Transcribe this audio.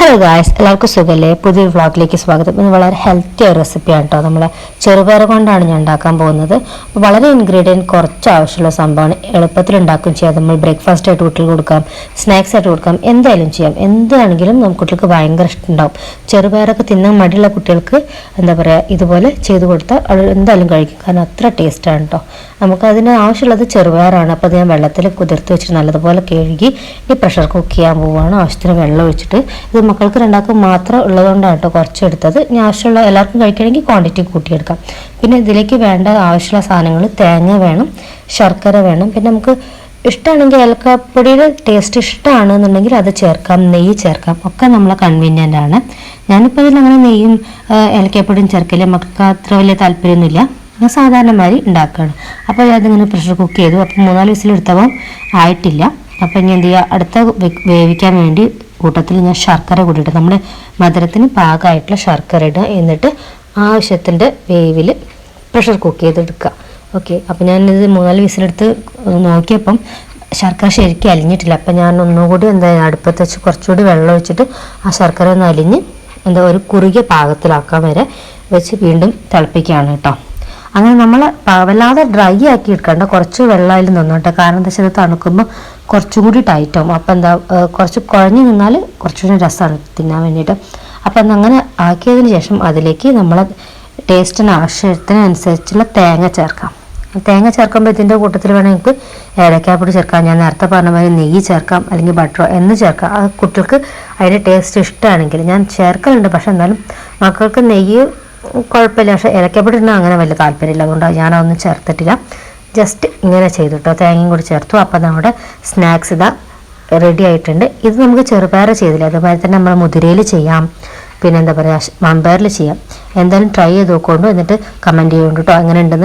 Hello guys എല്ലാവർക്കും സുഖല്ലേ? പുതിയൊരു വ്ളോഗിലേക്ക് സ്വാഗതം. ഇത് വളരെ ഹെൽത്തി ആയ റെസിപ്പിയാണ് കേട്ടോ നമ്മൾ ചെറുപയർ കൊണ്ടാണ് ഞാൻ ഉണ്ടാക്കാൻ പോകുന്നത്. വളരെ ഇൻഗ്രീഡിയന്റ് കുറച്ച് ആവശ്യമുള്ള സംഭവമാണ്. എളുപ്പത്തിൽ ഉണ്ടാക്കുകയും ചെയ്യാം. നമ്മൾ ബ്രേക്ക്ഫാസ്റ്റ് ആയിട്ട് കുട്ടികൾക്ക് കൊടുക്കാം സ്നാക്സ് ആയിട്ട് കൊടുക്കാം എന്തായാലും ചെയ്യാം. എന്താണെങ്കിലും നമുക്ക് കുട്ടികൾക്ക് ഭയങ്കര ഇഷ്ടമുണ്ടാവും ചെറുപയറൊക്കെ തിന്നാൻ മടിയുള്ള കുട്ടികൾക്ക് എന്താ പറയുക ഇതുപോലെ ചെയ്ത് കൊടുത്താൽ അവർ എന്തായാലും കഴിക്കും. കാരണം അത്ര ടേസ്റ്റാണ് കേട്ടോ നമുക്ക് അതിന് ആവശ്യമുള്ളത് ചെറുപയറാണ്. അപ്പോൾ അത് ഞാൻ വെള്ളത്തിൽ കുതിർത്ത് വെച്ചിട്ട് നല്ലതുപോലെ കഴുകി ഈ പ്രഷർ കുക്ക് ചെയ്യാൻ പോവുകയാണ്. ആവശ്യത്തിന് വെള്ളം ഒഴിച്ചിട്ട് ഇത് മക്കൾക്ക് രണ്ടാൾക്കും മാത്രം ഉള്ളതുകൊണ്ടാണ് കേട്ടോ കുറച്ച് എടുത്തത് ഇനി ആവശ്യമുള്ള എല്ലാവർക്കും കഴിക്കണമെങ്കിൽ ക്വാണ്ടിറ്റി കൂട്ടിയെടുക്കാം. പിന്നെ ഇതിലേക്ക് വേണ്ട ആവശ്യമുള്ള സാധനങ്ങൾ തേങ്ങ വേണം ശർക്കര വേണം. പിന്നെ നമുക്ക് ഇഷ്ടമാണെങ്കിൽ ഏലക്കാപ്പൊടിയുടെ ടേസ്റ്റ് ഇഷ്ടമാണെന്നുണ്ടെങ്കിൽ അത് ചേർക്കാം നെയ്യ് ചേർക്കാം. ഒക്കെ നമ്മളെ കൺവീനിയന്റ് ആണ്. ഞാനിപ്പോൾ ഇതിൽ അങ്ങനെ നെയ്യും ഏലക്കാപ്പൊടിയും ചേർക്കില്ല മക്കൾക്ക് അത്ര വലിയ താല്പര്യമൊന്നുമില്ല. ഞാൻ സാധാരണ മാതിരി ഉണ്ടാക്കുകയാണ്. അപ്പോൾ അതിങ്ങനെ പ്രഷർ കുക്ക് ചെയ്തു. അപ്പോൾ മൂന്നാൽ വിസിലെടുത്തപ്പോൾ ആയിട്ടില്ല. അപ്പോൾ ഇനി എന്ത് ചെയ്യുക? അടുത്ത വേവിക്കാൻ വേണ്ടി കൂട്ടത്തിൽ ഞാൻ ശർക്കര കൂടി ഇടും നമ്മുടെ മധുരത്തിന് പാകമായിട്ടുള്ള ശർക്കര ഇടുക. എന്നിട്ട് ആവശ്യത്തിന്റെ വേവിൽ പ്രഷർ കുക്ക് ചെയ്തെടുക്കുക ഓക്കെ അപ്പോൾ ഞാനിത് മൂന്നാൽ വിസിലെടുത്ത് നോക്കിയപ്പം ശർക്കര ശരിക്കും അലിഞ്ഞിട്ടില്ല. അപ്പം ഞാൻ ഒന്നുകൂടി എന്താ അടുപ്പത്ത് വെച്ച് കുറച്ചുകൂടി വെള്ളം ഒഴിച്ചിട്ട് ആ ശർക്കര ഒന്ന് അലിഞ്ഞ് എന്താ ഒരു കുറുകിയ പാകത്തിലാക്കാൻ വരെ വെച്ച് വീണ്ടും തിളപ്പിക്കുകയാണ് കേട്ടോ. അങ്ങനെ നമ്മൾ വല്ലാതെ ഡ്രൈ ആക്കി എടുക്കണ്ട. കുറച്ച് വെള്ളം അതിൽ നിന്നോട്ടെ. കാരണം എന്താ വെച്ചാൽ തണുക്കുമ്പോൾ കുറച്ചും കൂടി ടൈറ്റ് ആവും. അപ്പം എന്താ കുറച്ച് കുഴഞ്ഞു നിന്നാൽ കുറച്ചുകൂടി രസമാണ് തിന്നാൻ വേണ്ടിയിട്ട്. അപ്പം എന്താ അങ്ങനെ ആക്കിയതിന് ശേഷം അതിലേക്ക് നമ്മൾ ടേസ്റ്റിന് ആവശ്യത്തിനനുസരിച്ചുള്ള തേങ്ങ ചേർക്കാം. തേങ്ങ ചേർക്കുമ്പോൾ ഇതിന്റെ കൂട്ടത്തിൽ വേണമെങ്കിൽ നമുക്ക് ഏലക്കാപ്പൊടി ചേർക്കാം. ഞാൻ നേരത്തെ പറഞ്ഞ മാതിരി നെയ്യ് ചേർക്കാം. അല്ലെങ്കിൽ ബട്ടറോ എന്ന് ചേർക്കാം. അത് കുട്ടികൾക്ക് അതിന്റെ ടേസ്റ്റ് ഇഷ്ടമാണെങ്കിൽ ഞാൻ ചേർക്കലുണ്ട്. പക്ഷെ എന്നാലും മക്കൾക്ക് നെയ്യ് കുഴപ്പമില്ല. പക്ഷേ ഇലക്കപ്പെട്ടിട്ട് അങ്ങനെ വലിയ താല്പര്യമില്ല. അതുകൊണ്ട് ഞാനതൊന്നും ചേർത്തിട്ടില്ല. ജസ്റ്റ് ഇങ്ങനെ ചെയ്തു കേട്ടോ തേങ്ങയും കൂടി ചേർത്തു. അപ്പം നമ്മുടെ സ്നാക്സ് ഇതാ റെഡി ആയിട്ടുണ്ട്. ഇത് നമുക്ക് ചെറുപയർ ചെയ്തില്ല? അതുപോലെ തന്നെ നമ്മൾ മുതിരയിൽ ചെയ്യാം. പിന്നെ എന്താ പറയുക മമ്പയറിൽ ചെയ്യാം. എന്തായാലും ട്രൈ ചെയ്ത് നോക്കൊണ്ട് എന്നിട്ട് കമന്റ് ചെയ്യുന്നുണ്ട് കേട്ടോ. അങ്ങനെ ഉണ്ടെന്ന്